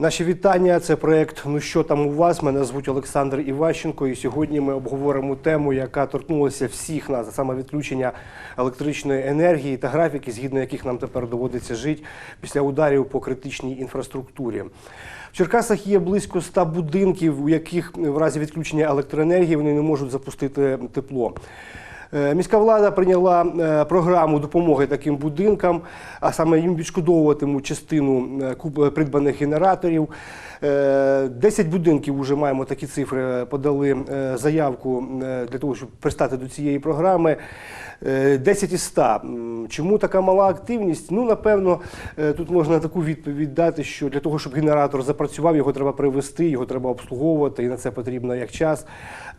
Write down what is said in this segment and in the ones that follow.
Наші вітання. Це проект Ну що там у вас? Мене звуть Олександр Іващенко. І сьогодні ми обговоримо тему, яка торкнулася всіх нас, саме відключення електричної енергії та графіки, згідно яких нам тепер доводиться жити після ударів по критичній інфраструктурі. В Черкасах є близько ста будинків, у яких в разі відключення електроенергії вони не можуть запустити тепло. Е, Міська влада прийняла е, програму допомоги таким будинкам, а саме їм відшкодовуватимуть частину е, придбаних генераторів. Е, 10 будинків вже маємо такі цифри, подали заявку для того, щоб пристати до цієї програми. Е, 10 із 100. Чому така мала активність? Ну, напевно, тут можна таку відповідь дати, що для того, щоб генератор запрацював, його треба привезти, його треба обслуговувати, і на це потрібно як час,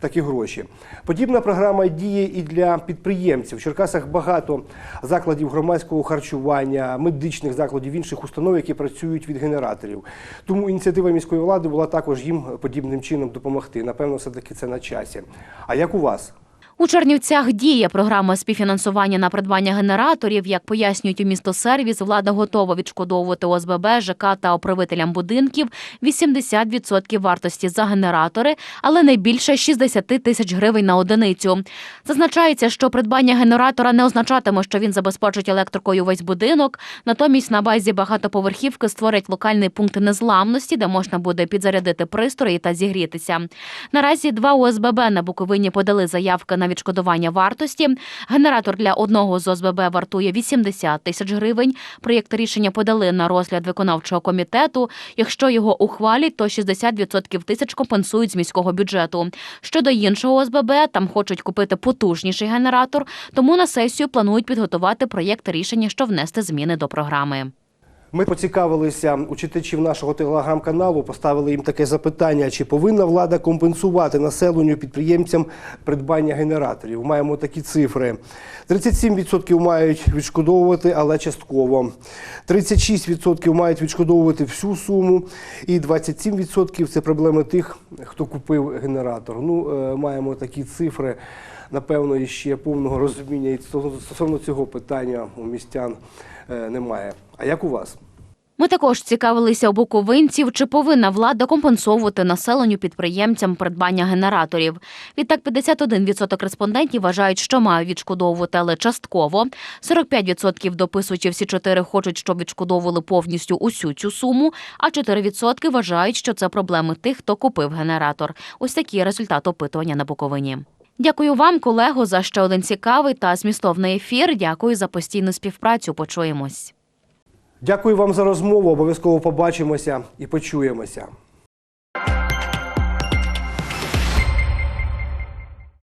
так і гроші. Подібна програма діє і для підприємців. В Черкасах багато закладів громадського харчування, медичних закладів, інших установ, які працюють від генераторів. Тому ініціатива міської влади була також їм подібним чином допомогти. Напевно, все-таки це на часі. А як у вас? У Чернівцях діє програма співфінансування на придбання генераторів. Як пояснюють у місто сервіс, влада готова відшкодовувати ОСББ, ЖК та управителям будинків 80% вартості за генератори, але не більше 60 тисяч гривень на одиницю. Зазначається, що придбання генератора не означатиме, що він забезпечить електрикою весь будинок. Натомість на базі багатоповерхівки створять локальний пункт незламності, де можна буде підзарядити пристрої та зігрітися. Наразі два ОСББ на Буковині подали заявки на відшкодування вартості. Генератор для одного з ОСББ вартує 80 тисяч гривень. Проєкт рішення подали на розгляд виконавчого комітету. Якщо його ухвалять, то 60% тисяч компенсують з міського бюджету. Щодо іншого ОСББ, там хочуть купити потужніший генератор, тому на сесію планують підготувати проєкт рішення, що внести зміни до програми. Ми поцікавилися у читачів нашого телеграм-каналу, поставили їм таке запитання: чи повинна влада компенсувати населенню підприємцям придбання генераторів? Маємо такі цифри: 37% мають відшкодовувати, але частково. 36% мають відшкодовувати всю суму, і 27% – це проблеми тих, хто купив генератор. Ну, е, маємо такі цифри. Напевно, ще повного розуміння і стосовно- стосовно цього питання у містян е, немає. А як у вас? Ми також цікавилися у буковинців, чи повинна влада компенсовувати населенню підприємцям придбання генераторів. Відтак 51% респондентів вважають, що мають відшкодовувати, але частково. 45% дописуючи всі чотири хочуть, щоб відшкодовували повністю усю цю суму. А 4% вважають, що це проблеми тих, хто купив генератор. Ось такі результати опитування на Буковині. Дякую вам, колего, за ще один цікавий та змістовний ефір. Дякую за постійну співпрацю. Почуємось. Дякую вам за розмову. Обов'язково побачимося і почуємося.